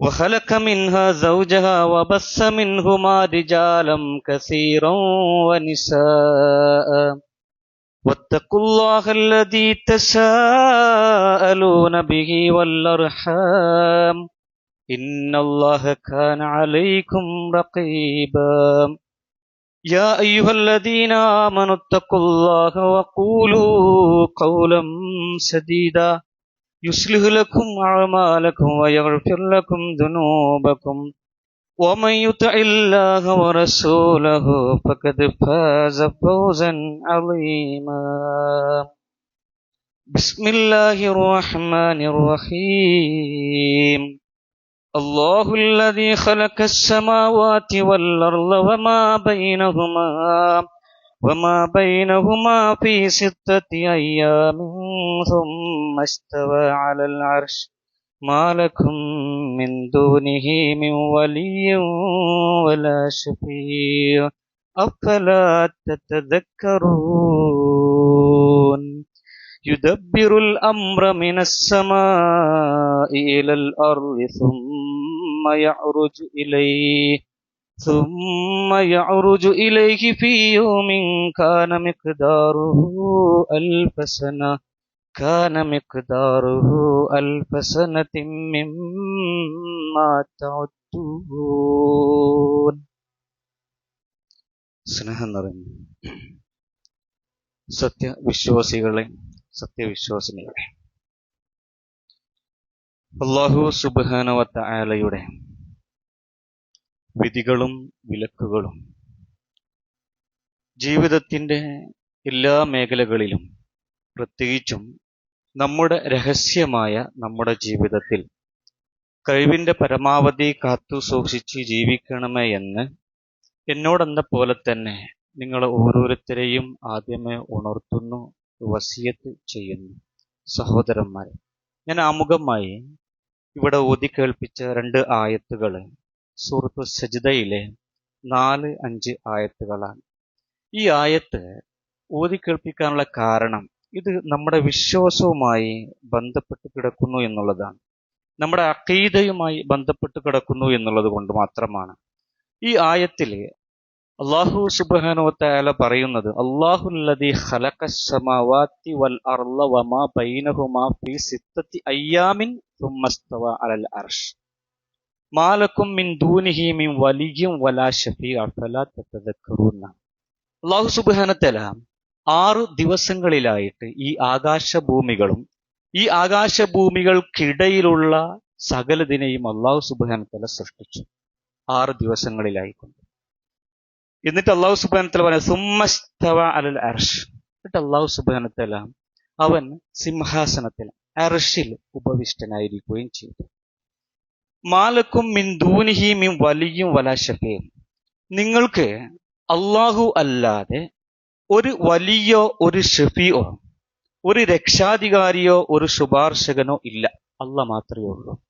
وخلق منها زوجها وبث منهما رجالا كثيرا ونساء. واتقوا الله الذي تساءلون به والأرحام. إن الله كان عليكم رقيبا. يا أيها الذين آمنوا اتقوا الله وقولوا قولا سديدا. يصلح لكم أعمالكم ويغفر لكم ذنوبكم. ومن يطع الله ورسوله فقد فاز فوزا عظيما. بسم الله الرحمن الرحيم. الله الذي خلق السماوات والأرض وما بينهما. وما بينهما في ستة أيام ثم استوى على العرش ما لكم من دونه من ولي ولا شفيع أفلا تتذكرون يدبر الأمر من السماء إلى الأرض ثم يعرج إليه ثم يعرج إليه في يوم كان مقداره ألف سنة كان مقداره ألف سنة مما تعدون സ്നേഹം നിറഞ്ഞു സത്യവിശ്വാസികളെ സത്യവിശ്വാസിനികളെ അള്ളാഹു സുബാനവത്ത ആലയുടെ വിധികളും വിലക്കുകളും. ജീവിതത്തിന്റെ എല്ലാ മേഖലകളിലും പ്രത്യേകിച്ചും നമ്മുടെ രഹസ്യമായ നമ്മുടെ ജീവിതത്തിൽ കഴിവിന്റെ പരമാവധി കാത്തു സൂക്ഷിച്ച് ജീവിക്കണമേ എന്ന് എന്നോടെന്ന പോലെ തന്നെ നിങ്ങൾ ഓരോരുത്തരെയും ആദ്യമേ ഉണർത്തുന്നു വസിയത്ത് ചെയ്യുന്നു. സഹോദരന്മാരെ ഞാൻ ആമുഖമായി ഇവിടെ ഊതി കേൾപ്പിച്ച രണ്ട് ആയത്തുകൾ സൂറത്ത് സജിതയിലെ നാല് അഞ്ച് ആയത്തുകളാണ്. ഈ ആയത്ത് ഊതി കേൾപ്പിക്കാനുള്ള കാരണം ഇത് നമ്മുടെ വിശ്വാസവുമായി ബന്ധപ്പെട്ട് കിടക്കുന്നു എന്നുള്ളതാണ്. നമ്മുടെ അക്കീതയുമായി ബന്ധപ്പെട്ട് കിടക്കുന്നു എന്നുള്ളത് കൊണ്ട് മാത്രമാണ്. ഈ ആയത്തിൽ അള്ളാഹു സുബാനുവത്തായാല പറയുന്നത് ഖലഖസ്സമാവാതി വൽ ബൈനഹുമാ സിത്തത്തി അയ്യാമിൻ അലൽ അർഷ്. മാലക്കും മിൻ ദൂനിഹി മിൻ വലിയും വലാ തതദക്കറൂന അള്ളാഹു സുബാനത്തല ആറ് ദിവസങ്ങളിലായിട്ട് ഈ ആകാശഭൂമികളും ഈ ആകാശഭൂമികൾക്കിടയിലുള്ള സകലതിനെയും അള്ളാഹു സുബാനത്തല സൃഷ്ടിച്ചു. ആറ് ദിവസങ്ങളിലായിക്കൊണ്ട്. എന്നിട്ട് അള്ളാഹു സുബാനത്തല പറഞ്ഞ സുമ്മസ്തവ അലൽ അർഷ്. എന്നിട്ട് അള്ളാഹു സുബാനത്തല അവൻ സിംഹാസനത്തിൽ അർഷിൽ ഉപവിഷ്ടനായിരിക്കുകയും ചെയ്തു. മാലക്കും മിൻ ദൂനിഹി മിൻ വലിയും വലാശഫയും നിങ്ങൾക്ക് അള്ളാഹു അല്ലാതെ ഒരു വലിയോ ഒരു ഷഫിയോ ഒരു രക്ഷാധികാരിയോ ഒരു ശുപാർശകനോ ഇല്ല. അല്ല മാത്രമേ ഉള്ളൂ.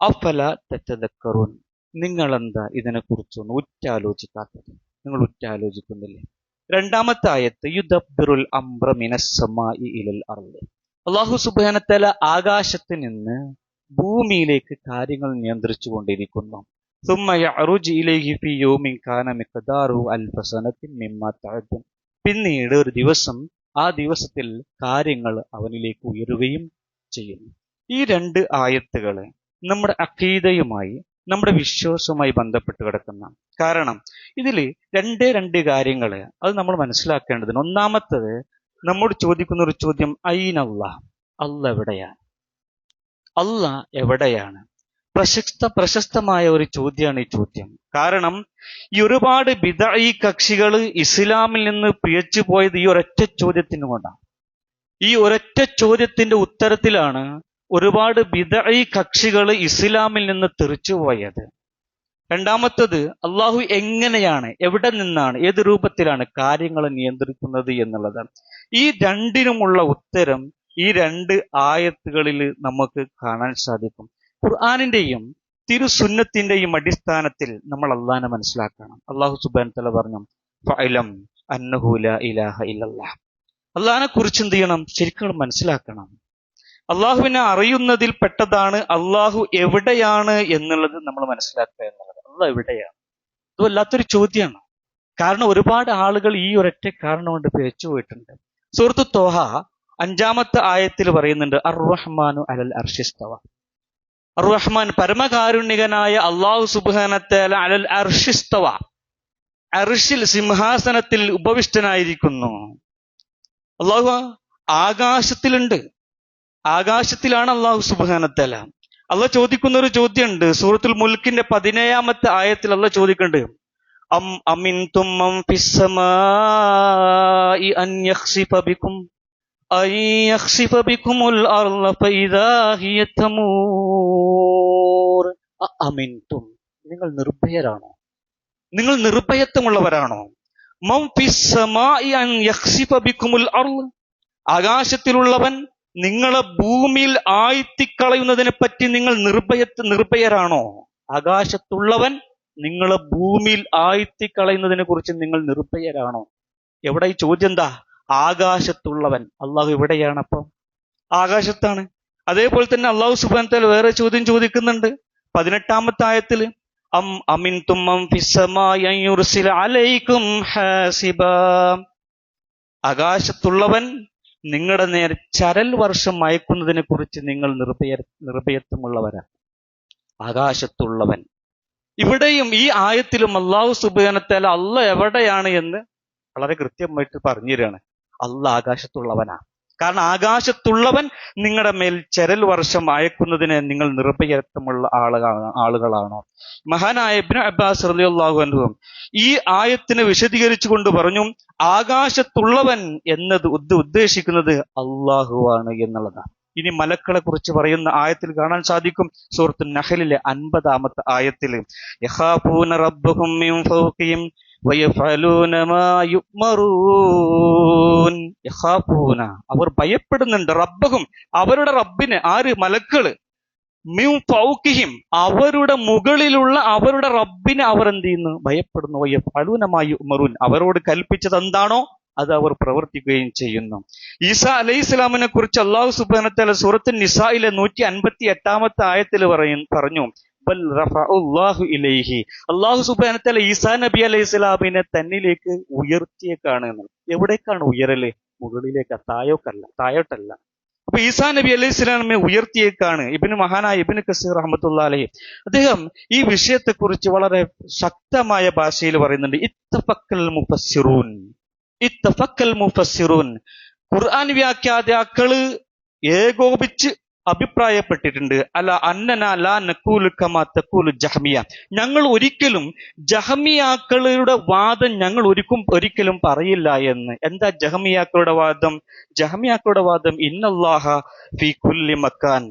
അഫല തെറ്റതക്കറു നിങ്ങളെന്താ ഇതിനെക്കുറിച്ചൊന്ന് ഉറ്റാലോചിക്കാത്തത്? നിങ്ങൾ ഉറ്റാലോചിക്കുന്നില്ലേ? രണ്ടാമത്തെ ആയത്ത് യുദ്ധബിറുൽ അംബ്ര മിനസ്സമായി ഇലൽ അർൾ അള്ളാഹു സുബാനത്തല ആകാശത്ത് നിന്ന് ഭൂമിയിലേക്ക് കാര്യങ്ങൾ നിയന്ത്രിച്ചു കൊണ്ടിരിക്കുന്നു പിന്നീട് ഒരു ദിവസം ആ ദിവസത്തിൽ കാര്യങ്ങൾ അവനിലേക്ക് ഉയരുകയും ചെയ്യുന്നു. ഈ രണ്ട് ആയത്തുകളെ നമ്മുടെ അഖീതയുമായി നമ്മുടെ വിശ്വാസവുമായി ബന്ധപ്പെട്ട് കിടക്കുന്ന കാരണം. ഇതിൽ രണ്ട് രണ്ട് കാര്യങ്ങൾ അത് നമ്മൾ മനസ്സിലാക്കേണ്ടതിന് ഒന്നാമത്തത് നമ്മോട് ചോദിക്കുന്ന ഒരു ചോദ്യം ഐനല്ല അല്ല എവിടെയാണ് അല്ല എവിടെയാണ്? പ്രശസ്ത പ്രശസ്തമായ ഒരു ചോദ്യമാണ് ഈ ചോദ്യം. കാരണം ഈ ഒരുപാട് ബിദഈ കക്ഷികൾ ഇസ്ലാമിൽ നിന്ന് പിഴച്ചു പോയത് ഈ ഒരൊറ്റ ചോദ്യത്തിന് കൊണ്ടാണ്. ഈ ഒരൊറ്റ ചോദ്യത്തിന്റെ ഉത്തരത്തിലാണ് ഒരുപാട് ബിദഈ കക്ഷികൾ ഇസ്ലാമിൽ നിന്ന് തെറിച്ചു പോയത്. രണ്ടാമത്തത് അള്ളാഹു എങ്ങനെയാണ് എവിടെ നിന്നാണ് ഏത് രൂപത്തിലാണ് കാര്യങ്ങൾ നിയന്ത്രിക്കുന്നത് എന്നുള്ളത്. ഈ രണ്ടിനുമുള്ള ഉത്തരം ഈ രണ്ട് ആയത്തുകളിൽ നമുക്ക് കാണാൻ സാധിക്കും. ഖുർആാനിന്റെയും തിരുസുന്നത്തിന്റെയും അടിസ്ഥാനത്തിൽ നമ്മൾ അള്ളാഹിനെ മനസ്സിലാക്കണം. അള്ളാഹു സുബാൻ തല പറഞ്ഞു അന്നഹുല ഇലാഹ ഇല്ലല്ലാഹ് അള്ളാഹിനെ കുറിച്ച് എന്ത് ചെയ്യണം? ശരിക്കും മനസ്സിലാക്കണം. അള്ളാഹുവിനെ അറിയുന്നതിൽ പെട്ടതാണ് അള്ളാഹു എവിടെയാണ് എന്നുള്ളത് നമ്മൾ മനസ്സിലാക്കുക എന്നുള്ളത്. അള്ളാഹ് എവിടെയാണ്? ഇത് വല്ലാത്തൊരു ചോദ്യമാണ്. കാരണം ഒരുപാട് ആളുകൾ ഈ ഒരൊറ്റ കാരണം കൊണ്ട് പേച്ചു പോയിട്ടുണ്ട്. സുഹൃത്തു തോഹ അഞ്ചാമത്തെ ആയത്തിൽ പറയുന്നുണ്ട് അർ റഹ്മാനു അലൽ അർഷിസ്തവ അർ പരമകാരുണ്യകനായ അള്ളാഹു സുബാനത്തേല അലൽ അർഷിസ്തവ അർഷിൽ സിംഹാസനത്തിൽ ഉപവിഷ്ടനായിരിക്കുന്നു. അള്ളാഹു ആകാശത്തിലുണ്ട്. ആകാശത്തിലാണ് അള്ളാഹു സുബാനത്തേല അള്ള ചോദിക്കുന്ന ഒരു ചോദ്യമുണ്ട്. സൂറത്തുൽ മുൽക്കിന്റെ പതിനേഴാമത്തെ ആയത്തിൽ അള്ള ചോദിക്കുന്നുണ്ട് അം അമിൻ തുമ്മം أن يخسف بكم الأرض فإذا هي تمور أأمنتم നിങ്ങൾ നിർഭയരാണോ നിങ്ങൾ നിർഭയത്വമുള്ളവരാണോ മം ഫിസ്സമായി അൻ യഖ്സിഫ ബിക്കുമുൽ അർള് ആകാശത്തിലുള്ളവൻ നിങ്ങളെ ഭൂമിയിൽ ആഴ്ത്തിക്കളയുന്നതിനെ പറ്റി നിങ്ങൾ നിർഭയത്ത് നിർഭയരാണോ ആകാശത്തുള്ളവൻ നിങ്ങളെ ഭൂമിയിൽ ആഴ്ത്തിക്കളയുന്നതിനെ കുറിച്ച് നിങ്ങൾ നിർഭയരാണോ എവിടെ ഈ ചോദ്യം എന്താ ആകാശത്തുള്ളവൻ. അള്ളാഹു ഇവിടെയാണ് അപ്പം. ആകാശത്താണ്. അതേപോലെ തന്നെ അള്ളാഹു സുബാൻ വേറെ ചോദ്യം ചോദിക്കുന്നുണ്ട്. പതിനെട്ടാമത്തെ ആയത്തിൽ അം അമിൻ അലൈക്കും ഹാസിബ. ആകാശത്തുള്ളവൻ നിങ്ങളുടെ നേരെ ചരൽ വർഷം അയക്കുന്നതിനെ കുറിച്ച് നിങ്ങൾ നിർഭയ നിർഭയത്വമുള്ളവരാ ആകാശത്തുള്ളവൻ. ഇവിടെയും ഈ ആയത്തിലും അള്ളാഹു സുബാനത്താൽ അള്ള എവിടെയാണ് എന്ന് വളരെ കൃത്യമായിട്ട് പറഞ്ഞു തരികയാണ് അല്ല ആകാശത്തുള്ളവനാണ് കാരണം ആകാശത്തുള്ളവൻ നിങ്ങളുടെ മേൽ ചരൽ വർഷം അയക്കുന്നതിന് നിങ്ങൾ നിർഭയത്വമുള്ള ആളുകളാണ് ആളുകളാണോ? മഹാനായ ഇബ്നു അബ്ബാസ് റളിയല്ലാഹു അൻഹു ഈ ആയത്തിനെ വിശദീകരിച്ചു കൊണ്ട് പറഞ്ഞു ആകാശത്തുള്ളവൻ എന്നത് ഉദ്ദ ഉദ്ദേശിക്കുന്നത് അള്ളാഹുവാണ് എന്നുള്ളതാണ്. ഇനി മലക്കളെ കുറിച്ച് പറയുന്ന ആയത്തിൽ കാണാൻ സാധിക്കും. സൂറത്തു നഹലിലെ അൻപതാമത്തെ ആയത്തിൽ റബ്ബഹും അവർ ഭയപ്പെടുന്നുണ്ട് റബ്ബഹും. അവരുടെ റബ്ബിന് ആര്? മലക്കൾ. ഫൗഖിഹിം. അവരുടെ മുകളിലുള്ള അവരുടെ റബ്ബിനെ അവർ എന്ത് ചെയ്യുന്നു? ഭയപ്പെടുന്നു. വയ്യ മാ ഉമറൂൻ അവരോട് കൽപ്പിച്ചത് എന്താണോ? അത് അവർ പ്രവർത്തിക്കുകയും ചെയ്യുന്നു. ഈസ അലൈഹി ഇസ്ലാമിനെ കുറിച്ച് അള്ളാഹു സുബാനത്തല സൂറത്ത് നിസായിലെ നൂറ്റി അൻപത്തി എട്ടാമത്തെ ആയത്തിൽ പറയും പറഞ്ഞു. അള്ളാഹു സുബാനത്തല ഈസാ നബി അലൈഹി സ്വലാമിനെ തന്നിലേക്ക് ഉയർത്തിയേക്കാണ്. എവിടേക്കാണ് ഉയരൽ? മുകളിലേക്ക് തായോക്കല്ല തായോട്ടല്ല അപ്പൊ ഈസാ നബി അലൈഹി സ്വലാമിനെ ഉയർത്തിയേക്കാണ് ഇബിന് മഹാനായ ഇബിന് കസീർ റഹ്മത്തുള്ള അലഹി. അദ്ദേഹം ഈ വിഷയത്തെക്കുറിച്ച് വളരെ ശക്തമായ ഭാഷയിൽ പറയുന്നുണ്ട്. ഇത്തഫക്കൽ മുഫസ്സിറൂൻ. ഇത്തഫക്കൽ മുഫസ്സിറൂൻ. ഖുർആൻ വ്യാഖ്യാതാക്കൾ ഏകോപിച്ച് അഭിപ്രായപ്പെട്ടിട്ടുണ്ട്. അല്ല അന്നന ലാ കമാ ജഹമിയ. ഞങ്ങൾ ഒരിക്കലും ജഹമിയാക്കളുടെ വാദം ഞങ്ങൾ ഒരിക്കും ഒരിക്കലും പറയില്ല എന്ന്. എന്താ ജഹമിയാക്കളുടെ വാദം? ജഹമിയാക്കളുടെ വാദം ഇന്നല്ലാഹ ഫി കുല്ലി മക്കാൻ.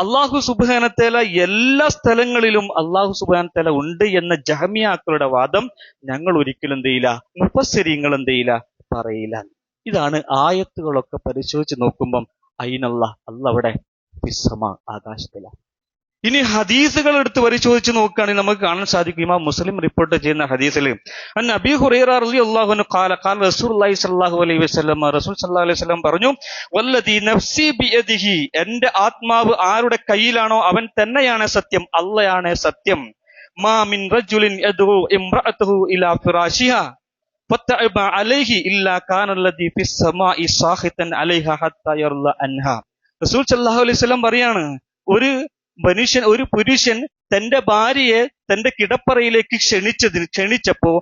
അള്ളാഹു സുബാനത്തേല എല്ലാ സ്ഥലങ്ങളിലും അള്ളാഹു സുബാനത്തേല ഉണ്ട് എന്ന ജഹമിയാക്കളുടെ വാദം ഞങ്ങൾ ഒരിക്കലും എന്ത് ചെയ്യില്ല ചെയ്യില്ല പറയില്ല. ഇതാണ് ആയത്തുകളൊക്കെ പരിശോധിച്ച് നോക്കുമ്പം അയിനല്ല അല്ല അവിടെ ആകാശത്തിലാണ് ഇനി ഹദീസുകൾ എടുത്ത് പരിശോധിച്ച് നോക്കുകയാണെങ്കിൽ നമുക്ക് കാണാൻ സാധിക്കും. ഇമാം മുസ്ലിം റിപ്പോർട്ട് ചെയ്യുന്ന ഹദീസിൽ അൻ പറഞ്ഞു എന്റെ ആത്മാവ് ആരുടെ കയ്യിലാണോ അവൻ തന്നെയാണ് സത്യം അള്ളയാണ് സത്യം. മാ മിൻ റജുലിൻ യദ്ഉ ഇംറഅതുഹു ഇലാ അലൈഹി ഇല്ലാ അലൈഹ ഹത്താ യർല അൻഹ. റസൂൽ സല്ലാഹു അലൈഹി സ്വലം പറയാണ് ഒരു മനുഷ്യൻ ഒരു പുരുഷൻ തന്റെ ഭാര്യയെ തന്റെ കിടപ്പറയിലേക്ക് ക്ഷണിച്ചതിന് ക്ഷണിച്ചപ്പോ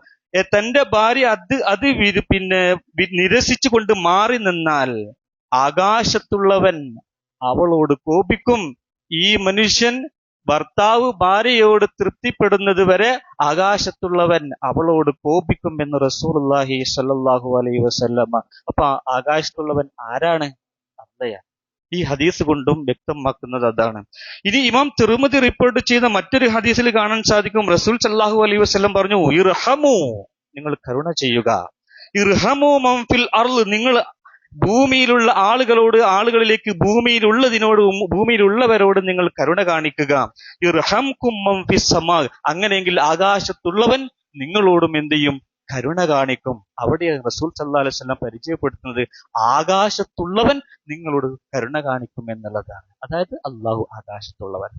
തന്റെ ഭാര്യ അത് അത് പിന്നെ നിരസിച്ചു നിരസിച്ചുകൊണ്ട് മാറി നിന്നാൽ ആകാശത്തുള്ളവൻ അവളോട് കോപിക്കും. ഈ മനുഷ്യൻ ഭർത്താവ് ഭാര്യയോട് തൃപ്തിപ്പെടുന്നത് വരെ ആകാശത്തുള്ളവൻ അവളോട് കോപിക്കും എന്ന് റസൂലുള്ളാഹി സല്ലാഹു അലൈ വസല്ലമ അപ്പൊ ആകാശത്തുള്ളവൻ ആരാണ്? അല്ലയാ ഈ ഹദീസ് കൊണ്ടും വ്യക്തമാക്കുന്നത് അതാണ്. ഇനി ഇമാം തിരുമതി റിപ്പോർട്ട് ചെയ്ത മറ്റൊരു ഹദീസിൽ കാണാൻ സാധിക്കും. റസൂൽ സല്ലാഹു അലൈഹി വസ്ലം പറഞ്ഞു ഇർഹമു നിങ്ങൾ കരുണ ചെയ്യുക. ഇർഹമു മംഫിൽ അർൾ നിങ്ങൾ ഭൂമിയിലുള്ള ആളുകളോട് ആളുകളിലേക്ക് ഭൂമിയിലുള്ളതിനോട് ഭൂമിയിലുള്ളവരോട് നിങ്ങൾ കരുണ കാണിക്കുക. ഇർഹം കുമ്മം ഫിസ്സമാ അങ്ങനെയെങ്കിൽ ആകാശത്തുള്ളവൻ നിങ്ങളോടും എന്ത് ചെയ്യും? കരുണ കാണിക്കും. അവിടെ റസൂൽ സല്ലാ അലൈഹി വസല്ലം പരിചയപ്പെടുത്തുന്നത് ആകാശത്തുള്ളവൻ നിങ്ങളോട് കരുണ കാണിക്കും എന്നുള്ളതാണ്. അതായത് അള്ളാഹു ആകാശത്തുള്ളവൻ.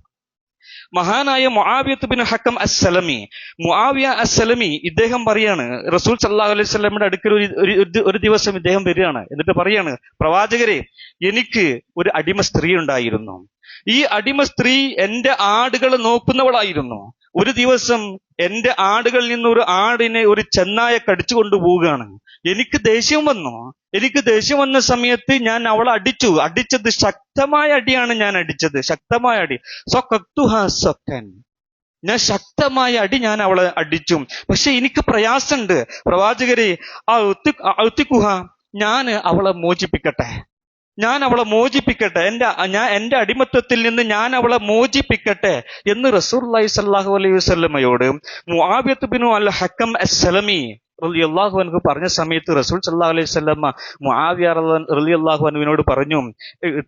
മഹാനായ Muawiyat bin Hakam Assalami. Muawiya Assalami ഇദ്ദേഹം പറയാണ് റസൂൽ സല്ലല്ലാഹു അലൈഹി സ്വലമിന്റെ അടുക്കൽ ഒരു- ഒരു ദിവസം ഇദ്ദേഹം വരികയാണ്. എന്നിട്ട് പറയാണ് പ്രവാചകരെ എനിക്ക് ഒരു അടിമ സ്ത്രീ ഉണ്ടായിരുന്നു. ഈ അടിമ സ്ത്രീ എന്റെ ആടുകളെ നോക്കുന്നവളായിരുന്നു. ഒരു ദിവസം എന്റെ ആടുകളിൽ നിന്ന് ഒരു ആടിനെ ഒരു ചെന്നായ കടിച്ചു കൊണ്ടുപോവുകയാണ്. എനിക്ക് ദേഷ്യം വന്നു. എനിക്ക് ദേഷ്യം വന്ന സമയത്ത് ഞാൻ അവളെ അടിച്ചു. അടിച്ചത് ശക്തമായ അടിയാണ് ഞാൻ അടിച്ചത്. ശക്തമായ അടി. സൊക്കൻ ഞാൻ ശക്തമായ അടി ഞാൻ അവളെ അടിച്ചു. പക്ഷെ എനിക്ക് പ്രയാസമുണ്ട്. പ്രവാചകരെ ആ ഔത്തിക്കുഹ ഞാൻ അവളെ മോചിപ്പിക്കട്ടെ. ഞാൻ അവളെ മോചിപ്പിക്കട്ടെ. എന്റെ ഞാൻ എന്റെ അടിമത്തത്തിൽ നിന്ന് ഞാൻ അവളെ മോചിപ്പിക്കട്ടെ എന്ന് റസൂർലായി സല്ലാഹു അലൈഹി വസല്ലമയോട് മുആബിയത്ത് അൽ ഹക്കം അസ്സലമി റളിയല്ലാഹു അൻഹു പറഞ്ഞ സമയത്ത് റസൂൽ സല്ലാ അലൈഹി വസല്ലമ മുആവിയ റളിയല്ലാഹു അൻഹുവിനോട് പറഞ്ഞു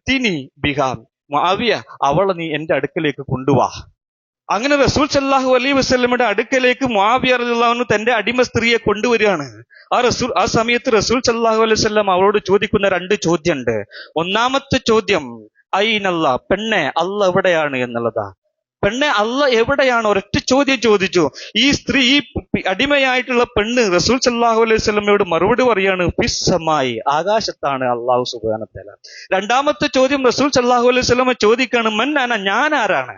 തിനി ബിഹാ മുആവിയ അവളെ നീ എന്റെ അടുക്കലേക്ക് കൊണ്ടുവാ. അങ്ങനെ റസൂൽ സല്ലാഹു അലൈഹി വസല്ലമയുടെ അടുക്കലേക്ക് മുആവിയ റളിയല്ലാഹു അൻഹു തന്റെ അടിമ സ്ത്രീയെ കൊണ്ടുവരികയാണ്. ആ റസൂൽ ആ സമയത്ത് റസൂൽ സല്ലാഹു അലൈഹി വസല്ലം അവളോട് ചോദിക്കുന്ന രണ്ട് ചോദ്യമുണ്ട്. ഒന്നാമത്തെ ചോദ്യം ഐനല്ല പെണ്ണെ അല്ല എവിടെയാണ് എന്നുള്ളതാ? പെണ്ണെ അല്ല എവിടെയാണ്? ഒരൊറ്റ ചോദ്യം ചോദിച്ചു. ഈ സ്ത്രീ ഈ അടിമയായിട്ടുള്ള പെണ്ണ് റസൂൽ സല്ലാഹു അലൈഹി സ്വലമയോട് മറുപടി പറയാണ് ഫിസ്സമായി ആകാശത്താണ് അള്ളാഹു സുബാനത്തല രണ്ടാമത്തെ ചോദ്യം റസൂൽ സല്ലാഹു അലൈഹി സ്വലമ ചോദിക്കാണ് മന്നാന ഞാൻ ആരാണ്?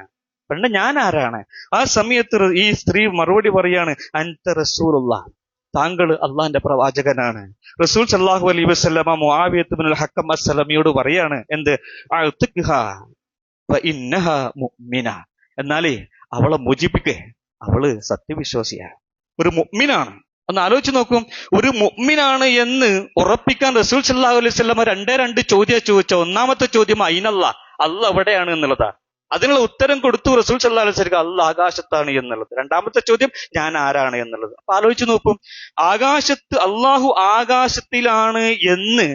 പെണ്ണ് ഞാൻ ആരാണ്? ആ സമയത്ത് ഈ സ്ത്രീ മറുപടി പറയാണ് അൻത റസൂലുള്ള. താങ്കൾ അള്ളാഹിന്റെ പ്രവാചകനാണ്. റസൂൽ സല്ലാഹു അലൈഹി വസല്ലമ മുആവിയത്ത് ബിനുൽ ഹക്കം അസ്സലമിയോട് പറയാണ് എന്ത്? മുഅ്മിന. എന്നാലേ അവളെ മോചിപ്പിക്കേ. അവൾ സത്യവിശ്വാസിയാണ് ഒരു മുഅ്മിനാണ്. ഒന്ന് ആലോചിച്ച് നോക്കും. ഒരു മുഅ്മിനാണ് എന്ന് ഉറപ്പിക്കാൻ റസൂൽ സല്ലാഹു അലൈഹി വസല്ലമ രണ്ടേ രണ്ട് ചോദ്യം ചോദിച്ച ഒന്നാമത്തെ ചോദ്യം അയിനല്ല. അല്ല എവിടെയാണ് എന്നുള്ളതാ അതിനുള്ള ഉത്തരം കൊടുത്തു റസൂൽ സല്ലല്ലാഹു അലൈഹി അല്ല ആകാശത്താണ് എന്നുള്ളത്. രണ്ടാമത്തെ ചോദ്യം ഞാൻ ആരാണ് എന്നുള്ളത്. അപ്പൊ ആലോചിച്ച് നോക്കും ആകാശത്ത് അള്ളാഹു ആകാശത്തിലാണ് എന്ന്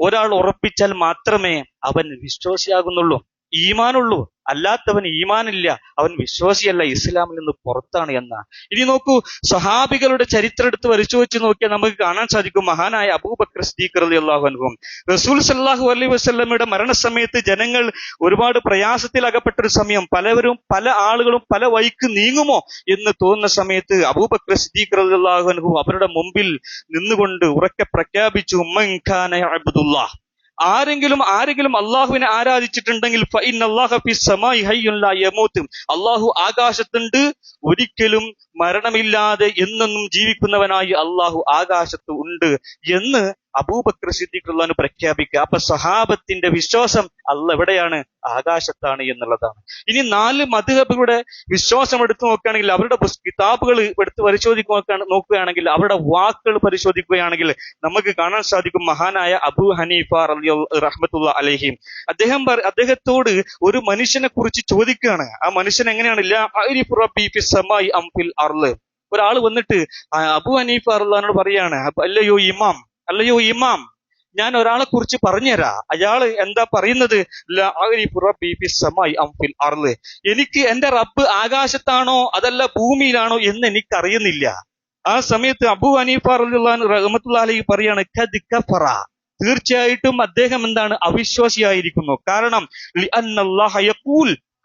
ഒരാൾ ഉറപ്പിച്ചാൽ മാത്രമേ അവൻ വിശ്വാസിയാകുന്നുള്ളൂ. ഈമാനുള്ളൂ. അല്ലാത്തവൻ ഈമാനില്ല. അവൻ വിശ്വാസിയല്ല. ഇസ്ലാമിൽ നിന്ന് പുറത്താണ് എന്ന ഇനി നോക്കൂ സഹാബികളുടെ ചരിത്രം എടുത്ത് പരിശോധിച്ച് നോക്കിയാൽ നമുക്ക് കാണാൻ സാധിക്കും മഹാനായ അബൂബക്കർ സ്ദീഖ് റളിയല്ലാഹു അൻഹു റസൂൽ സല്ലല്ലാഹു അലൈഹി വസ്ലമയുടെ മരണസമയത്ത് ജനങ്ങൾ ഒരുപാട് പ്രയാസത്തിൽ അകപ്പെട്ടൊരു സമയം പലവരും പല ആളുകളും പല വഴിക്ക് നീങ്ങുമോ എന്ന് തോന്നുന്ന സമയത്ത് സിദ്ദീഖ് റളിയല്ലാഹു അൻഹു അവരുടെ മുമ്പിൽ നിന്നുകൊണ്ട് ഉറക്കെ പ്രഖ്യാപിച്ചു ഉമ്മൻ ഖാന യഅബ്ദുല്ലാഹ്. ആരെങ്കിലും ആരെങ്കിലും അള്ളാഹുവിനെ ആരാധിച്ചിട്ടുണ്ടെങ്കിൽ അള്ളാഹു ആകാശത്തുണ്ട് ഒരിക്കലും മരണമില്ലാതെ എന്നെന്നും ജീവിക്കുന്നവനായി അള്ളാഹു ആകാശത്ത് ഉണ്ട് എന്ന് അബൂബക്കർ സിദ്ദീഖുള്ളാന് പ്രഖ്യാപിക്കുക. അപ്പൊ സഹാബത്തിന്റെ വിശ്വാസം അല്ല എവിടെയാണ് ആകാശത്താണ് എന്നുള്ളതാണ്. ഇനി നാല് മധുഹബുകളുടെ വിശ്വാസം എടുത്തു നോക്കുകയാണെങ്കിൽ അവരുടെ കിതാബുകൾ എടുത്ത് പരിശോധിക്കുക നോക്കുകയാണെങ്കിൽ അവരുടെ വാക്കുകൾ പരിശോധിക്കുകയാണെങ്കിൽ നമുക്ക് കാണാൻ സാധിക്കും മഹാനായ അബു ഹനീഫ റഹ്മത്തുള്ള അലഹിം. അദ്ദേഹം അദ്ദേഹത്തോട് ഒരു മനുഷ്യനെ കുറിച്ച് ചോദിക്കുകയാണ്. ആ മനുഷ്യൻ എങ്ങനെയാണ്? ഒരാൾ വന്നിട്ട് അബു ഹനീഫ അറുല്ലാനോട് പറയാണ് "അപ്പ- അല്ലയോ ഇമാം അല്ലയോ ഇമാം ഞാൻ ഒരാളെ കുറിച്ച് പറഞ്ഞുതരാ. അയാൾ എന്താ പറയുന്നത്? എനിക്ക് എന്റെ റബ്ബ് ആകാശത്താണോ അതല്ല ഭൂമിയിലാണോ എന്ന് അറിയുന്നില്ല ആ സമയത്ത് അബു ഹനീഫ റഹ്മത്തുള്ള അലൈഹി പറയാണ്. തീർച്ചയായിട്ടും അദ്ദേഹം എന്താണ്? അവിശ്വാസിയായിരിക്കുന്നു. കാരണം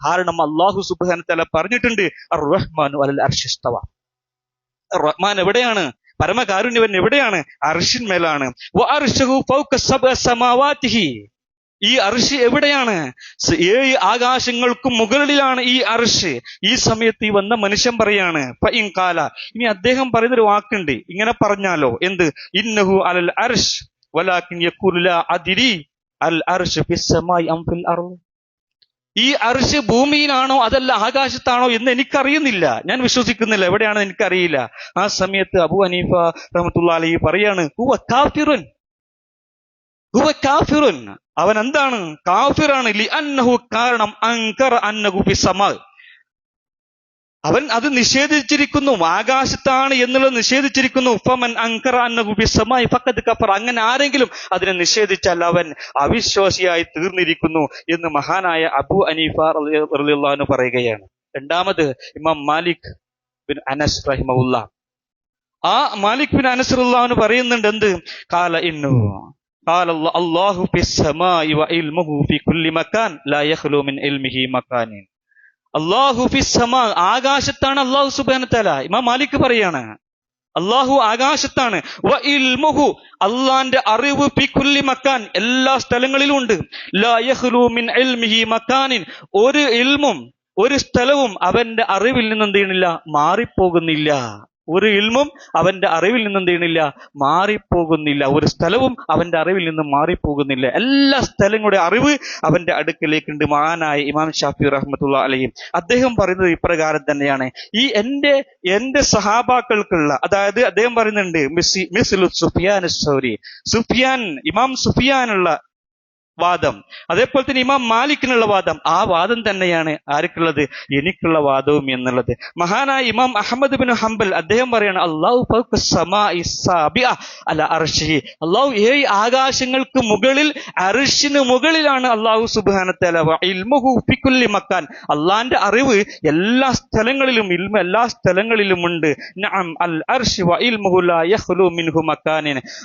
കാരണം അള്ളാഹു തആല പറഞ്ഞിട്ടുണ്ട് റഹ്മാൻ എവിടെയാണ്? പരമകാരുണ്യവൻ എവിടെയാണ്? അർഷിന്മേലാണ് ഈ അർഷ് എവിടെയാണ്? ഏഴ് ആകാശങ്ങൾക്കും മുകളിലാണ് ഈ അർഷ് ഈ സമയത്ത് ഈ വന്ന മനുഷ്യൻ പറയാണ് കാല. ഇനി അദ്ദേഹം പറയുന്നൊരു വാക്കുണ്ട്. ഇങ്ങനെ പറഞ്ഞാലോ? എന്ത്? ഇന്നഹു അലൽ അർഷ് വലാക്കിൻ അദ്രി. അൽ അർഷ് ഫിൽ അർൾ ഈ അർഷ് ഭൂമിയിലാണോ അതല്ല ആകാശത്താണോ എന്ന് എനിക്കറിയുന്നില്ല. ഞാൻ വിശ്വസിക്കുന്നില്ല. എവിടെയാണെന്ന് എനിക്കറിയില്ല. ആ സമയത്ത് അബു അനീഫ റഹമത്തുള്ള അലി പറയാണ് അവൻ എന്താണ്? കാഫിറാണ്. കാരണം അങ്കർ അന്നഹു ഫി സമാ. അവൻ അത് നിഷേധിച്ചിരിക്കുന്നു ആകാശത്താണ് എന്നുള്ളത് നിഷേധിച്ചിരിക്കുന്നു ഫമൻ അങ്കറ അന്നഹു ഫി സമായി ഫഖദ് കഫർ അങ്ങനെ ആരെങ്കിലും അതിനെ നിഷേധിച്ചാൽ അവൻ അവിശ്വാസിയായി തീർന്നിരിക്കുന്നു എന്ന് മഹാനായ അബു അനീഫ റളിയല്ലാഹു പറയുകയാണ് രണ്ടാമത് ഇമാം മാലിക് ബിൻ അനസ് റഹിമഉല്ല ആ മാലിക് ബിൻ അനസ് റളിയല്ലാഹു പറയുന്നുണ്ട് എന്ത് കാല ഇന്നു قال الله الله في السماء وعلمه في كل مكان لا يخلو من علمه مكان അള്ളാഹു ഫിസ്സമാ സമാ ആകാശത്താണ് അള്ളാഹു സുബാന ഇമാ മാലിക് പറയാണ് അള്ളാഹു ആകാശത്താണ്. അള്ളാന്റെ അറിവ് പിക്കുല്ലി കുല്ലി മക്കാൻ എല്ലാ സ്ഥലങ്ങളിലും ഉണ്ട്. മക്കാനിൻ. ഒരു ഇൽമും ഒരു സ്ഥലവും അവന്റെ അറിവിൽ നിന്ന് എന്ത് ചെയ്യണില്ല മാറിപ്പോകുന്നില്ല. ഒരു ഇൽമും അവന്റെ അറിവിൽ നിന്ന് എന്ത് ചെയ്യണില്ല മാറിപ്പോകുന്നില്ല. ഒരു സ്ഥലവും അവന്റെ അറിവിൽ നിന്ന് മാറിപ്പോകുന്നില്ല. എല്ലാ സ്ഥലങ്ങളുടെ അറിവ് അവന്റെ അടുക്കിലേക്കുണ്ട് മഹാനായ ഇമാം ഷാഫി റഹ്മത്തുള്ള അലയും അദ്ദേഹം പറയുന്നത് ഇപ്രകാരം തന്നെയാണ്. ഈ എന്റെ എന്റെ സഹാബാക്കൾക്കുള്ള അതായത് അദ്ദേഹം പറയുന്നുണ്ട് സുഫിയാൻ സുഫിയാൻ ഇമാം സുഫിയാനുള്ള വാദം. അതേപോലെ തന്നെ ഇമാം മാലിക്കിനുള്ള വാദം. ആ വാദം തന്നെയാണ് ആർക്കുള്ളത്? എനിക്കുള്ള വാദവും എന്നുള്ളത്. മഹാനായ ഇമാം അഹമ്മദ് ബിൻ ഹംബൽ അദ്ദേഹം പറയാണ് അള്ളാഹു അല്ല അർഷി അള്ളാഹു ഏഴ് ആകാശങ്ങൾക്ക് മുകളിൽ അർഷിന് മുകളിലാണ് അള്ളാഹു സുബാനത്തെ ഇൽമുഹു ഫി കുല്ലി മക്കാൻ. അള്ളാന്റെ അറിവ് എല്ലാ സ്ഥലങ്ങളിലും ഇൽമ എല്ലാ സ്ഥലങ്ങളിലും ഉണ്ട്.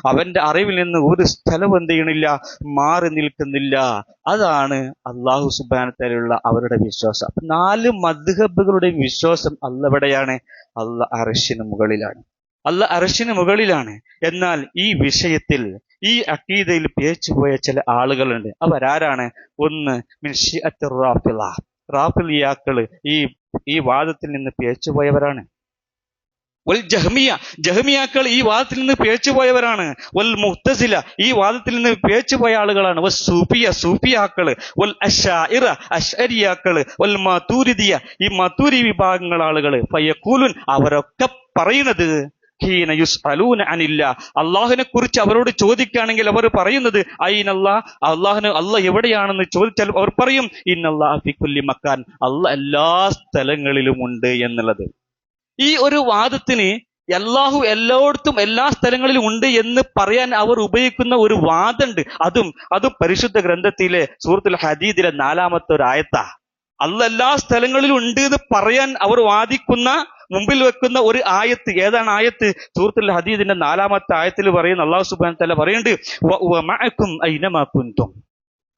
അവന്റെ അറിവിൽ നിന്ന് ഒരു സ്ഥലം എന്ത് ചെയ്യണില്ല? മാറി നിൽക്കുന്നില്ല അതാണ് അള്ളാഹു സുബാനത്തിലുള്ള അവരുടെ വിശ്വാസം. അപ്പൊ നാല് മദ്ഹബുകളുടെ വിശ്വാസം അല്ല എവിടെയാണ് അല്ല അറശിന് മുകളിലാണ്. അല്ല അറശിന് മുകളിലാണ്. എന്നാൽ ഈ വിഷയത്തിൽ ഈ അക്കീതയിൽ പേച്ചുപോയ ചില ആളുകളുണ്ട്. അവരാരാണ് ഒന്ന് മിൻഷി റാഫില റാഫിള. റാഫിളിയാക്കൾ ഈ ഈ വാദത്തിൽ നിന്ന് പേച്ചുപോയവരാണ് വൽ ജഹ്മിയ. ജഹ്മിയാക്കൾ ഈ വാദത്തിൽ നിന്ന് പേച്ചുപോയവരാണ് വൽ മുഹ്തസില ഈ വാദത്തിൽ നിന്ന് പേച്ചുപോയ ആളുകളാണ്. വൽ സൂഫിയ സൂഫിയാക്കൾ. വൽ അഷാഇറ അഷരിയാക്കൾ വൽ മതൂരിദിയ ഈ മതൂരി വിഭാഗങ്ങൾ ആളുകൾ ഫയക്കൂലുൻ അവരൊക്കെ പറയുന്നത് ഹീന യുസ്അലൂന അനില്ല. അള്ളാഹുവിനെ കുറിച്ച് അവരോട് ചോദിക്കുകയാണെങ്കിൽ അവർ പറയുന്നത് ഐനല്ലാ അള്ളാഹുന് അല്ല എവിടെയാണെന്ന് ചോദിച്ചാൽ അവർ പറയും ഇന്നല്ലാഹു കുല്ലി മക്കാൻ. അല്ല എല്ലാ സ്ഥലങ്ങളിലും ഉണ്ട് എന്നുള്ളത്. ഈ ഒരു വാദത്തിന് അല്ലാഹു എല്ലായിടത്തും എല്ലാ സ്ഥലങ്ങളിലും ഉണ്ട് എന്ന് പറയാൻ അവർ ഉപയോഗിക്കുന്ന ഒരു വാദമുണ്ട് അതും അതും പരിശുദ്ധ ഗ്രന്ഥത്തിലെ സൂറത്തുൽ ഹദീദിലെ നാലാമത്തെ ഒരു ആയത്താ. അല്ല എല്ലാ സ്ഥലങ്ങളിലും ഉണ്ട് എന്ന് പറയാൻ അവർ വാദിക്കുന്ന മുമ്പിൽ വെക്കുന്ന ഒരു ആയത്ത്. ഏതാണ് ആയത്ത്? സൂറത്തുൽ ഹദീദിന്റെ നാലാമത്തെ ആയത്തിൽ പറയുന്ന അള്ളാഹു സുബാൻ തല പറയുന്നുണ്ട് "വ ഉവ മഅക്കും ഐനമാ കുന്തും.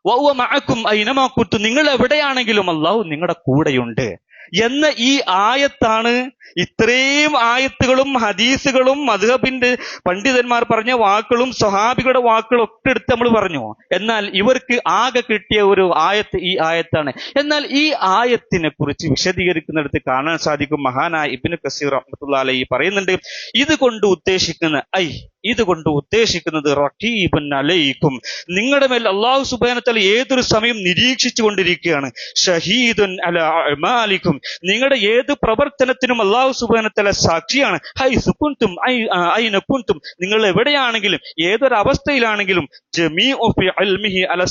വ ഉവ മഅക്കും ഐനമാ കുന്തും. നിങ്ങൾ എവിടെയാണെങ്കിലും അള്ളാഹു നിങ്ങളുടെ കൂടെയുണ്ട്. എന്ന ഈ ആയത്താണ് ഇത്രയും ആയത്തുകളും ഹദീസുകളും മധുഹബിന്റെ പണ്ഡിതന്മാർ പറഞ്ഞ വാക്കുകളും സ്വഹാബികളുടെ വാക്കുകളും ഒക്കെ എടുത്ത് നമ്മൾ പറഞ്ഞു. എന്നാൽ ഇവർക്ക് ആകെ കിട്ടിയ ഒരു ആയത്ത് ഈ ആയത്താണ്. എന്നാൽ ഈ ആയത്തിനെ കുറിച്ച് വിശദീകരിക്കുന്നിടത്ത് കാണാൻ സാധിക്കും മഹാനായ ഇബിന് കസീർ റഹ്മത്തുള്ള അലൈഹി പറയുന്നുണ്ട്. ഇത് കൊണ്ട് ഉദ്ദേശിക്കുന്ന ഐ ഇതുകൊണ്ട് ഉദ്ദേശിക്കുന്നത് റഹീബുൻ അലൈക്കും. നിങ്ങളുടെ മേൽ അള്ളാഹു സുബാനത്തല ഏതൊരു സമയം നിരീക്ഷിച്ചു കൊണ്ടിരിക്കുകയാണ്. ഷഹീദുൻ അല നിങ്ങളുടെ ഏത് പ്രവർത്തനത്തിനും അള്ളാഹു സുബാനത്തല സാക്ഷിയാണ്. ഹൈ സുപുൻതും ഐ നപ്പുൻതും നിങ്ങൾ എവിടെയാണെങ്കിലും ഏതൊരവസ്ഥയിലാണെങ്കിലും ജമീഉ ഫി ഇൽമിഹി അല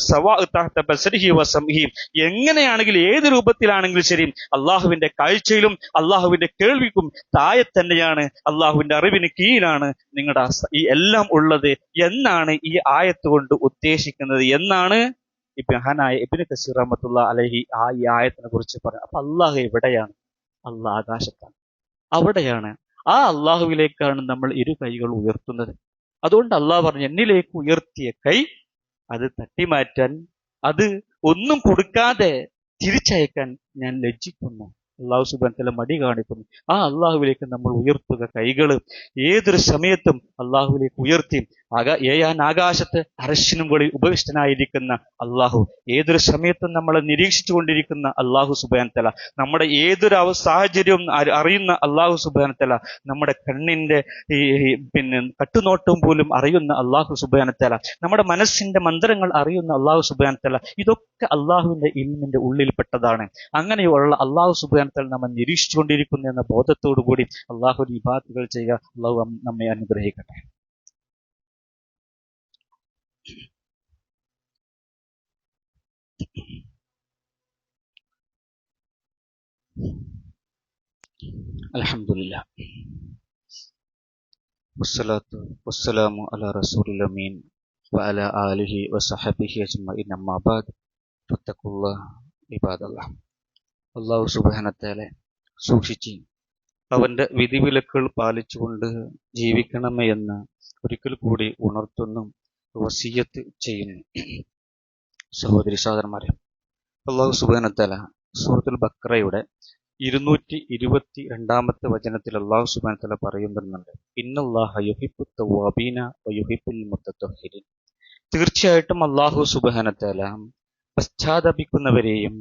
എങ്ങനെയാണെങ്കിലും ഏത് രൂപത്തിലാണെങ്കിലും ശരി അള്ളാഹുവിന്റെ കാഴ്ചയിലും അള്ളാഹുവിന്റെ കേൾവിക്കും താഴെ തന്നെയാണ് അള്ളാഹുവിന്റെ അറിവിന് കീഴിലാണ് നിങ്ങളുടെ ഈ എല്ലാം ഉള്ളത് എന്നാണ് ഈ ആയത്ത് കൊണ്ട് ഉദ്ദേശിക്കുന്നത്. എന്നാണ് ഈ മഹാനായ ഇബിന് കസീർ റഹ്മത്തുള്ള അലഹി ആ ഈ ആയത്തിനെ കുറിച്ച് പറഞ്ഞു അപ്പൊ അള്ളാഹു എവിടെയാണ്? അള്ളാഹ് ആകാശത്താണ്. അവിടെയാണ്. ആ അള്ളാഹുവിലേക്കാണ് നമ്മൾ ഇരു കൈകൾ ഉയർത്തുന്നത്. അതുകൊണ്ട് അള്ളാഹ് പറഞ്ഞു എന്നിലേക്ക് ഉയർത്തിയ കൈ അത് തട്ടിമാറ്റാൻ അത് ഒന്നും കൊടുക്കാതെ തിരിച്ചയക്കാൻ ഞാൻ ലജ്ജിക്കുന്നു. അള്ളാഹു സുബാൻ മടി കാണിക്കുന്നു. ആ അള്ളാഹുവിലേക്ക് നമ്മൾ ഉയർത്തുക കൈകൾ ഏതൊരു സമയത്തും അള്ളാഹുവിലേക്ക് ഉയർത്തി ആകാ ഏയാൻ ആകാശത്ത് അരശിനും മുകളിൽ ഉപവിഷ്ടനായിരിക്കുന്ന അള്ളാഹു. ഏതൊരു സമയത്തും നമ്മളെ നിരീക്ഷിച്ചു കൊണ്ടിരിക്കുന്ന അള്ളാഹു സുബാൻ തല നമ്മുടെ ഏതൊരു സാഹചര്യവും അറിയുന്ന അള്ളാഹു സുബാൻ തല നമ്മുടെ കണ്ണിന്റെ ഈ പിന്നെ കട്ടുനോട്ടവും പോലും അറിയുന്ന അള്ളാഹു സുബാൻ തല നമ്മുടെ മനസ്സിന്റെ മന്ത്രങ്ങൾ അറിയുന്ന അള്ളാഹു സുബാൻ തല ഇതൊക്കെ അള്ളാഹുവിന്റെ ഇൽമിന്റെ ഉള്ളിൽപ്പെട്ടതാണ്. അങ്ങനെയുള്ള അള്ളാഹു സുബാൻ തല നമ്മൾ നിരീക്ഷിച്ചുകൊണ്ടിരിക്കുന്നു എന്ന ബോധത്തോടു കൂടി അള്ളാഹു ഇബാത്തുകൾ ചെയ്യുക. അള്ളാഹു നമ്മെ അനുഗ്രഹിക്കട്ടെ. അൽഹംദുലില്ലാ. വസ്സലാത്തു വസ്സലാമു അലാ റസൂലിൽ അമീൻ വഅലാ ആലിഹി വസഹബിഹി അജ്മഈൻ. അമ്മാ ബഅദ് ഫത്തഖുല്ലാഹ് ഇബാദല്ലാഹ് അല്ലാഹു സുബ്ഹാനഹു വതആല സൂക്ഷിച്ച് അവന്റെ വിധിവിലക്കുകൾ പാലിച്ചുകൊണ്ട് ജീവിക്കണമേ എന്ന് ഒരിക്കൽ കൂടി ഉണർത്തുന്നു. വസിയത്ത് ചെയ്യുന്നു. സഹോദരി സഹോദരന്മാരെ അള്ളാഹു സുബാനത്തല സൂറത്തുൽ ബക്രയുടെ ഇരുന്നൂറ്റി ഇരുപത്തി രണ്ടാമത്തെ വചനത്തിൽ അള്ളാഹു സുബാനത്തല പറയുന്നുണ്ട്. തീർച്ചയായിട്ടും അള്ളാഹു സുബാനത്തല പശ്ചാത്തപിക്കുന്നവരെയും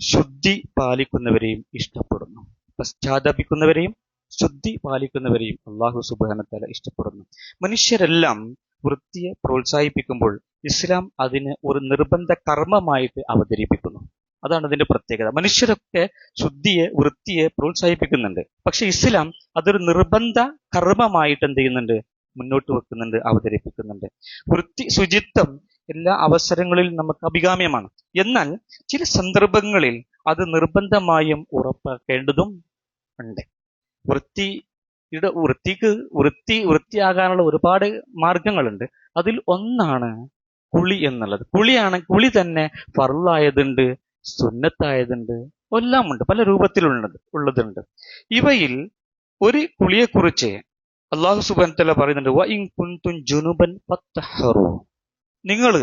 ശുദ്ധി പാലിക്കുന്നവരെയും ഇഷ്ടപ്പെടുന്നു. പശ്ചാത്തപിക്കുന്നവരെയും ശുദ്ധി പാലിക്കുന്നവരെയും അള്ളാഹു സുബാനത്തല ഇഷ്ടപ്പെടുന്നു. മനുഷ്യരെല്ലാം വൃത്തിയെ പ്രോത്സാഹിപ്പിക്കുമ്പോൾ ഇസ്ലാം അതിന് ഒരു നിർബന്ധ കർമ്മമായിട്ട് അവതരിപ്പിക്കുന്നു. അതാണ് അതിന്റെ പ്രത്യേകത. മനുഷ്യരൊക്കെ ശുദ്ധിയെ വൃത്തിയെ പ്രോത്സാഹിപ്പിക്കുന്നുണ്ട്. പക്ഷെ ഇസ്ലാം അതൊരു നിർബന്ധ കർമ്മമായിട്ട് എന്ത് ചെയ്യുന്നുണ്ട്? മുന്നോട്ട് വെക്കുന്നുണ്ട് അവതരിപ്പിക്കുന്നുണ്ട്. വൃത്തി ശുചിത്വം എല്ലാ അവസരങ്ങളിലും നമുക്ക് അഭികാമ്യമാണ്. എന്നാൽ ചില സന്ദർഭങ്ങളിൽ അത് നിർബന്ധമായും ഉറപ്പാക്കേണ്ടതും ഉണ്ട്. വൃത്തിയുടെ വൃത്തിക്ക് വൃത്തി വൃത്തിയാകാനുള്ള ഒരുപാട് മാർഗങ്ങളുണ്ട്. അതിൽ ഒന്നാണ് കുളി എന്നുള്ളത്. കുളിയാണ് കുളി തന്നെ ഫറുള്ളായതുണ്ട് സുന്നത്തായതുണ്ട് എല്ലാം ഉണ്ട് പല രൂപത്തിലുള്ളത് ഉള്ളതുണ്ട്. ഇവയിൽ ഒരു കുളിയെക്കുറിച്ച് അള്ളാഹു സുബാൻ തല പറയുന്നുണ്ട് "വ ഇൻ കുൻതും ജുനുബൻ ഫത്തഹറു." നിങ്ങൾ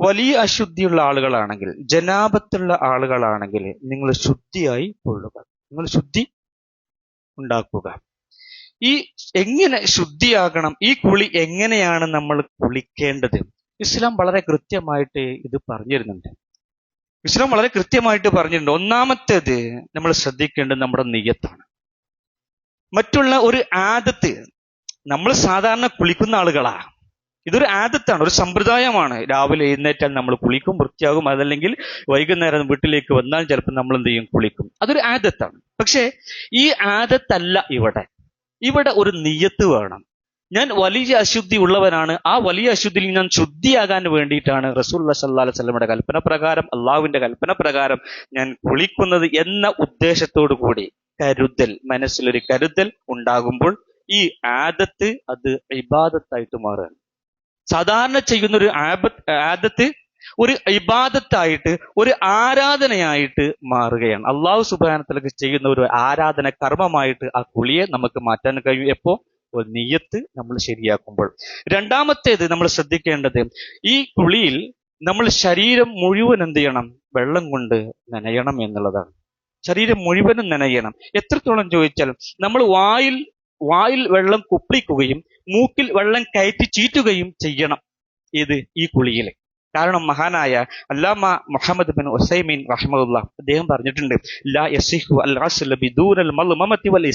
വലിയ അശുദ്ധിയുള്ള ആളുകളാണെങ്കിൽ ജനാപത്തുള്ള ആളുകളാണെങ്കിൽ നിങ്ങൾ ശുദ്ധിയായി കൊള്ളുക. നിങ്ങൾ ശുദ്ധി ഉണ്ടാക്കുക. ഈ എങ്ങനെ ശുദ്ധിയാകണം ഈ കുളി എങ്ങനെയാണ് നമ്മൾ കുളിക്കേണ്ടത്? ഇസ്ലാം വളരെ കൃത്യമായിട്ട് ഇത് പറഞ്ഞിരുന്നുണ്ട്. ഇസ്ലാം വളരെ കൃത്യമായിട്ട് പറഞ്ഞിട്ടുണ്ട്. ഒന്നാമത്തേത് നമ്മൾ ശ്രദ്ധിക്കേണ്ടത് നമ്മുടെ നെയ്യത്താണ്. മറ്റുള്ള ഒരു ആദത്ത് നമ്മൾ സാധാരണ കുളിക്കുന്ന ആളുകളാ. ഇതൊരു ആദത്താണ് ഒരു സമ്പ്രദായമാണ്. രാവിലെ എഴുന്നേറ്റാൽ നമ്മൾ കുളിക്കും വൃത്തിയാകും. അതല്ലെങ്കിൽ വൈകുന്നേരം വീട്ടിലേക്ക് വന്നാൽ ചിലപ്പോൾ നമ്മൾ എന്ത് ചെയ്യും? കുളിക്കും. അതൊരു ആദത്താണ്. പക്ഷേ ഈ ആദത്തല്ല ഇവിടെ. ഇവിടെ ഒരു നിയ്യത്ത് വേണം. ഞാൻ വലിയ അശുദ്ധി ഉള്ളവനാണ്. ആ വലിയ അശുദ്ധിയിൽ ഞാൻ ശുദ്ധിയാകാൻ വേണ്ടിയിട്ടാണ് റസൂല്ല സല്ലാ വല്ലമയുടെ കൽപ്പന പ്രകാരം അള്ളാഹുവിന്റെ കൽപ്പന പ്രകാരം ഞാൻ കുളിക്കുന്നത് എന്ന ഉദ്ദേശത്തോടു കൂടി. കരുതൽ മനസ്സിലൊരു കരുതൽ ഉണ്ടാകുമ്പോൾ ഈ ആദത്ത് അത് ഇബാദത്തായിട്ട് മാറുകയാണ്. സാധാരണ ചെയ്യുന്ന ഒരു ആബത്ത് ആദത്ത് ഒരു ഇബാദത്തായിട്ട് ഒരു ആരാധനയായിട്ട് മാറുകയാണ്. അള്ളാഹു സുബാനത്തിലേക്ക് ചെയ്യുന്ന ഒരു ആരാധന കർമ്മമായിട്ട് ആ കുളിയെ നമുക്ക് മാറ്റാൻ കഴിയും. എപ്പോ? ഒരു നിയത്ത് നമ്മൾ ശരിയാക്കുമ്പോൾ. രണ്ടാമത്തേത് നമ്മൾ ശ്രദ്ധിക്കേണ്ടത് ഈ കുളിയിൽ നമ്മൾ ശരീരം മുഴുവൻ എന്ത് ചെയ്യണം? വെള്ളം കൊണ്ട് നനയണം എന്നുള്ളതാണ്. ശരീരം മുഴുവനും നനയണം. എത്രത്തോളം ചോദിച്ചാൽ നമ്മൾ വായിൽ വായിൽ വെള്ളം കുപ്പിക്കുകയും മൂക്കിൽ വെള്ളം കയറ്റി ചീറ്റുകയും ചെയ്യണം. ഇത് ഈ കുളിയിൽ കാരണം മഹാനായ അല്ലാമ മുഹമ്മദ് ബിൻ ഉസൈമീൻ റഹ്മുല്ല അദ്ദേഹം പറഞ്ഞിട്ടുണ്ട് ലാ അൽ വൽ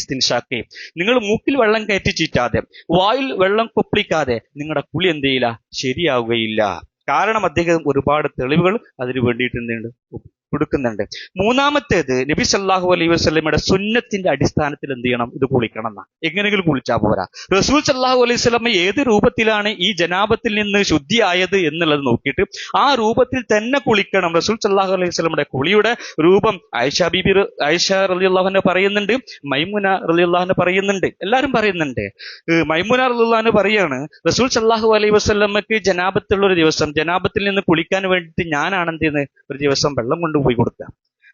നിങ്ങൾ മൂക്കിൽ വെള്ളം കയറ്റി ചീറ്റാതെ വായിൽ വെള്ളം കൊപ്പിക്കാതെ നിങ്ങളുടെ കുളി എന്ത് ചെയ്യില്ല? ശരിയാവുകയില്ല. കാരണം അദ്ദേഹം ഒരുപാട് തെളിവുകൾ അതിന് വേണ്ടിയിട്ട് എന്ത് ചെയ്യുന്നുണ്ട്? കൊടുക്കുന്നുണ്ട്. മൂന്നാമത്തേത് നബി സല്ലാഹു അലൈഹി വസ്ലമയുടെ സുന്നത്തിന്റെ അടിസ്ഥാനത്തിൽ എന്ത് ചെയ്യണം? ഇത് കുളിക്കണം എന്നാ. എങ്ങനെയെങ്കിലും കുളിച്ചാൽ പോരാ. റസൂൽ സല്ലാഹു അലൈഹി സ്വലമ ഏത് രൂപത്തിലാണ് ഈ ജനാപത്തിൽ നിന്ന് ശുദ്ധിയായത് എന്നുള്ളത് നോക്കിയിട്ട് ആ രൂപത്തിൽ തന്നെ കുളിക്കണം. റസൂൽ സല്ലാഹു അലൈഹി സ്വലമയുടെ കുളിയുടെ രൂപം ആയിഷ ബിബി ആയിഷ റലി അള്ളാഹുനെ പറയുന്നുണ്ട് മൈമുന റലി അള്ളാഹുനെ പറയുന്നുണ്ട്. എല്ലാരും പറയുന്നുണ്ട്. മൈമുന റലി അള്ളാഹുനെ പറയാണ് റസൂൽ സല്ലാഹു അലൈഹി വസ്ലമക്ക് ജനാപത്തുള്ള ഒരു ദിവസം ജനാപത്തിൽ നിന്ന് കുളിക്കാൻ വേണ്ടിയിട്ട് ഞാനാണ് എന്ത് ചെയ്യുന്നത് ഒരു ദിവസം വെള്ളം കൊണ്ടുപോയി കൊടുക്കുക.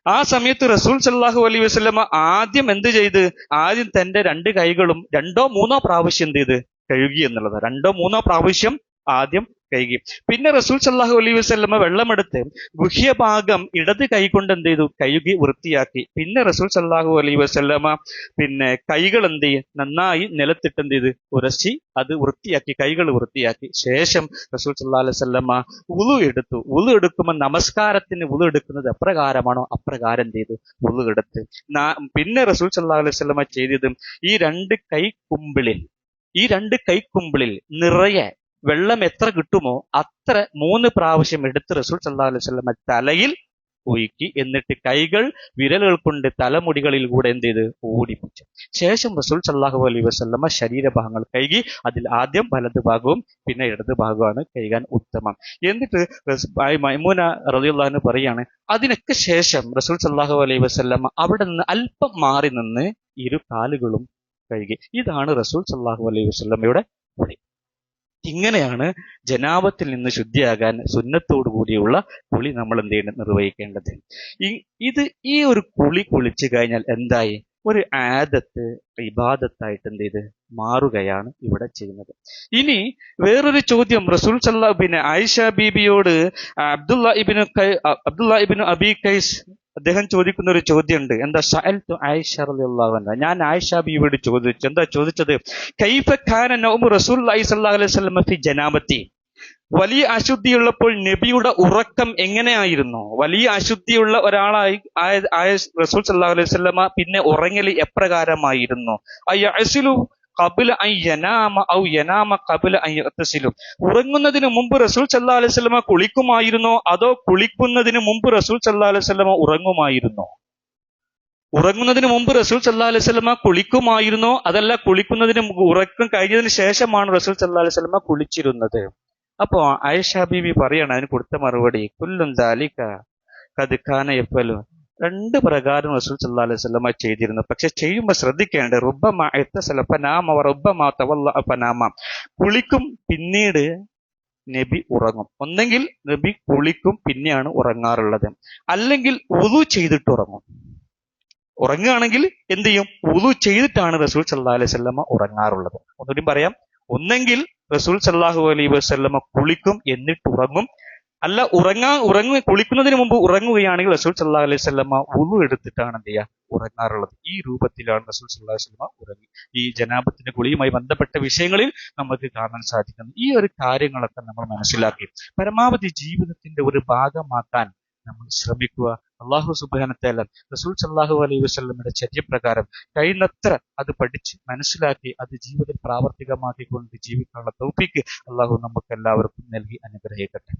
ആ സമയത്ത് റസൂൽ സല്ലാഹു അലൈ വസ്ലമ ആദ്യം എന്ത് ചെയ്ത്? ആദ്യം തന്റെ രണ്ട് കൈകളും രണ്ടോ മൂന്നോ പ്രാവശ്യം എന്ത് ചെയ്ത്? കഴുകി എന്നുള്ളത്. രണ്ടോ മൂന്നോ പ്രാവശ്യം ആദ്യം കഴുകി പിന്നെ റസൂൽ സല്ലാഹു അലൈഹി വസ്ലമ വെള്ളമെടുത്ത് ഗുഹ്യഭാഗം ഇടത് കൈകൊണ്ട് എന്ത് ചെയ്തു? കഴുകി വൃത്തിയാക്കി. പിന്നെ റസൂൽ സല്ലാഹു അലൈഹി വസ്ലമ പിന്നെ കൈകൾ എന്ത് ചെയ്യും നന്നായി നിലത്തിട്ട് എന്ത് ചെയ്ത്? ഉരശി അത് വൃത്തിയാക്കി കൈകൾ വൃത്തിയാക്കി. ശേഷം റസൂൽ സല്ലാ അലൈഹി വസ്ലമ ഉളു എടുത്തു. ഉളു എടുക്കുമ്പോൾ നമസ്കാരത്തിന് ഉളു എടുക്കുന്നത് എപ്രകാരമാണോ? അപ്രകാരം എന്ത് ചെയ്തു? ഉളു എടുത്ത്. പിന്നെ റസൂൽ സല്ലാ അലൈഹി വസ്ലമ ചെയ്തത് ഈ രണ്ട് കൈ കുമ്പിളിൽ ഈ രണ്ട് കൈക്കുമ്പിളിൽ നിറയെ വെള്ളം എത്ര കിട്ടുമോ അത്ര മൂന്ന് പ്രാവശ്യം എടുത്ത് റസൂൽ സല്ലാ അലൈഹി തലയിൽ ഒഴുക്കി. എന്നിട്ട് കൈകൾ വിരലുകൾ കൊണ്ട് തലമുടികളിൽ കൂടെ എന്ത് ചെയ്ത്? ഓടിപ്പിച്ചു. ശേഷം റസൂൽ സല്ലാഹു അലൈഹി വസല്ലമ ശരീരഭാഗങ്ങൾ കഴുകി അതിൽ ആദ്യം വലത് ഭാഗവും പിന്നെ ഇടത് ഭാഗവുമാണ് കഴുകാൻ ഉത്തമം. എന്നിട്ട് മൈമൂന റളിയല്ലാഹു പറയാണ് അതിനൊക്കെ ശേഷം റസൂൽ സല്ലാഹു അലൈഹി വസല്ലമ അവിടെ നിന്ന് അല്പം മാറി നിന്ന് ഇരു കാലുകളും കഴുകി. ഇതാണ് റസൂൽ സല്ലാഹു അലൈഹി വസല്ലമയുടെ കുളി ഇങ്ങനെയാണ് ജനാപത്തിൽ നിന്ന് ശുദ്ധിയാകാൻ സുന്നത്തോടു കൂടിയുള്ള കുളി നമ്മൾ എന്ത് ചെയ്യണം നിർവഹിക്കേണ്ടത്. ഇത് ഈ ഒരു കുളി കുളിച്ചു കഴിഞ്ഞാൽ എന്തായി? ഒരു ആദത്ത് ഇബാദത്തായിട്ട് എന്ത് ചെയ്ത്? മാറുകയാണ് ഇവിടെ ചെയ്യുന്നത്. ഇനി വേറൊരു ചോദ്യം. റസൂൽ സല്ലാ പിന്നെ ആയിഷ ബീബിയോട് അബ്ദുള്ള ഇബിന് അബ്ദുള്ള ഇബിന് അബി കൈസ് അദ്ദേഹം ചോദിക്കുന്ന ഒരു ചോദ്യമുണ്ട്. എന്താ? സഅൽതു ആയിഷ റളിയല്ലാഹു ഞാൻ ആയിഷ ബീവിയോട് ചോദിച്ചു. എന്താ ചോദിച്ചത്? കൈഫ കാന നൗമു റസൂലുള്ളാഹി സ്വല്ലല്ലാഹു അലൈഹി വസല്ലം ഫി ജനാബത്തി വലിയ അശുദ്ധിയുള്ളപ്പോൾ നബിയുടെ ഉറക്കം എങ്ങനെയായിരുന്നു? വലിയ അശുദ്ധിയുള്ള ഒരാളായി ആയ റസൂൽ സല്ലാ അലൈഹി വസല്ലമ പിന്നെ ഉറങ്ങൽ എപ്രകാരമായിരുന്നു? അയ്യഅസിലു കബില ഔ യനാമ കബില ഉറങ്ങുന്നതിന് മുമ്പ് റസൂൽ സല്ലല്ലാഹു അലൈഹി കുളിക്കുമായിരുന്നോ? അതോ കുളിക്കുന്നതിന് മുമ്പ് റസൂൽ സല്ലല്ലാഹു അലൈഹി ഉറങ്ങുമായിരുന്നോ? ഉറങ്ങുന്നതിന് മുമ്പ് റസൂൽ സല്ലല്ലാഹു അലൈഹി കുളിക്കുമായിരുന്നോ? അതല്ല കുളിക്കുന്നതിന് ഉറക്കം കഴിഞ്ഞതിന് ശേഷമാണ് റസൂൽ സല്ലല്ലാഹു അലൈഹി കുളിച്ചിരുന്നത്. അപ്പോ ആയിഷ ബീബി പറയാണ് അതിന് കൊടുത്ത മറുപടി കുല്ലും ദാലിക കതുക്കാന എപ്പലു രണ്ട് പ്രകാരം റസൂൽ സല്ലാ അലൈഹി വസല്ലമ ചെയ്തിരുന്നു. പക്ഷെ ചെയ്യുമ്പോൾ ശ്രദ്ധിക്കേണ്ട റുബമ എത്തസല പനാമ റുബമ തവല്ല പനാമ കുളിക്കും പിന്നീട് നബി ഉറങ്ങും. ഒന്നെങ്കിൽ നബി കുളിക്കും പിന്നെയാണ് ഉറങ്ങാറുള്ളത്. അല്ലെങ്കിൽ ഉതു ചെയ്തിട്ട് ഉറങ്ങും. ഉറങ്ങുകയാണെങ്കിൽ എന്ത് ചെയ്യും? ഉതു ചെയ്തിട്ടാണ് റസൂൽ സല്ലാ അലൈഹി വസല്ലമ ഉറങ്ങാറുള്ളത്. ഒന്നുകൂടി പറയാം. ഒന്നെങ്കിൽ റസൂൽ സല്ലാഹു അലൈഹി വസല്ലമ കുളിക്കും എന്നിട്ട് ഉറങ്ങും. അല്ല ഉറങ്ങാ ഉറങ്ങു കുളിക്കുന്നതിന് മുമ്പ് ഉറങ്ങുകയാണെങ്കിൽ റസൂൽ സല്ലല്ലാഹു അലൈഹി വസല്ലമ ഉളു എടുത്തിട്ടാണ് എന്ത് ചെയ്യുക? ഉറങ്ങാറുള്ളത്. ഈ രൂപത്തിലാണ് റസൂൽ അലൈഹി വസല്ലമ ഉറങ്ങി. ഈ ജനാബത്തിന്റെ കുളിയുമായി ബന്ധപ്പെട്ട വിഷയങ്ങളിൽ നമുക്ക് കാണാൻ സാധിക്കുന്നു. ഈ ഒരു കാര്യങ്ങളൊക്കെ നമ്മൾ മനസ്സിലാക്കി. പരമാവധി ജീവിതത്തിന്റെ ഒരു ഭാഗമാക്കാൻ നമ്മൾ ശ്രമിക്കുക. അള്ളാഹു സുബാനത്തേല റസൂൽ സല്ലാഹു അലൈഹി വസ്ലമിന്റെ ചര്യപ്രകാരം കഴിയുന്നത്ര അത് പഠിച്ച് മനസ്സിലാക്കി അത് ജീവിതത്തിൽ പ്രാവർത്തികമാക്കിക്കൊണ്ട് ജീവിക്കാനുള്ള തൗഫീഖ് അള്ളാഹു നമുക്ക് എല്ലാവർക്കും നൽകി അനുഗ്രഹിക്കട്ടെ.